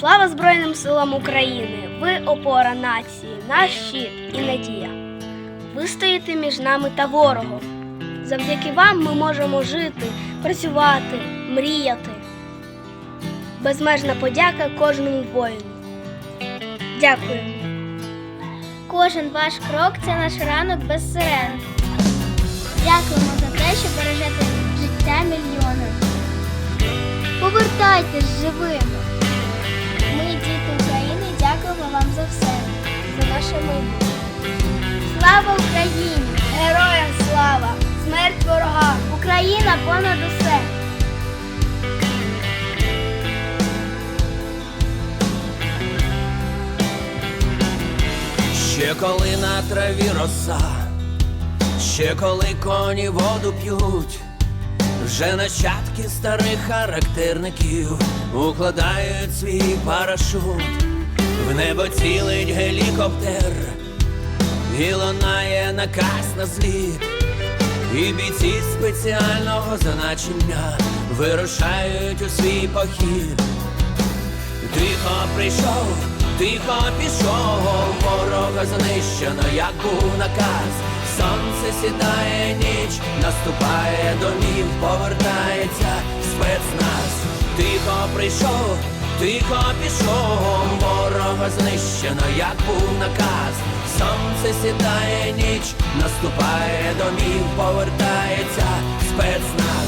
Слава Збройним силам України! Ви опора нації, наш щит і надія. Ви стоїте між нами та ворогом. Завдяки вам ми можемо жити, працювати, мріяти. Безмежна подяка кожному воїну. Дякую. Кожен ваш крок це наш ранок без сирен. Дякуємо за те, що бережете життя мільйонів. Повертайтесь живими. Україна понад усе! Ще коли на траві роса, ще коли коні воду п'ють, вже нащадки старих характерників укладають свій парашут, в небо цілить гелікоптер, і лунає наказ на зліт, і бійці спеціального значення вирушають у свій похід. Тихо прийшов, тихо пішов, ворога знищено, як був наказ. Сонце сідає ніч, наступає домів, повертається спецназ. Тихо прийшов, тихо пішов, ворога знищено, як був наказ. Сонце сідає ніч, наступає домів, повертається спецназ.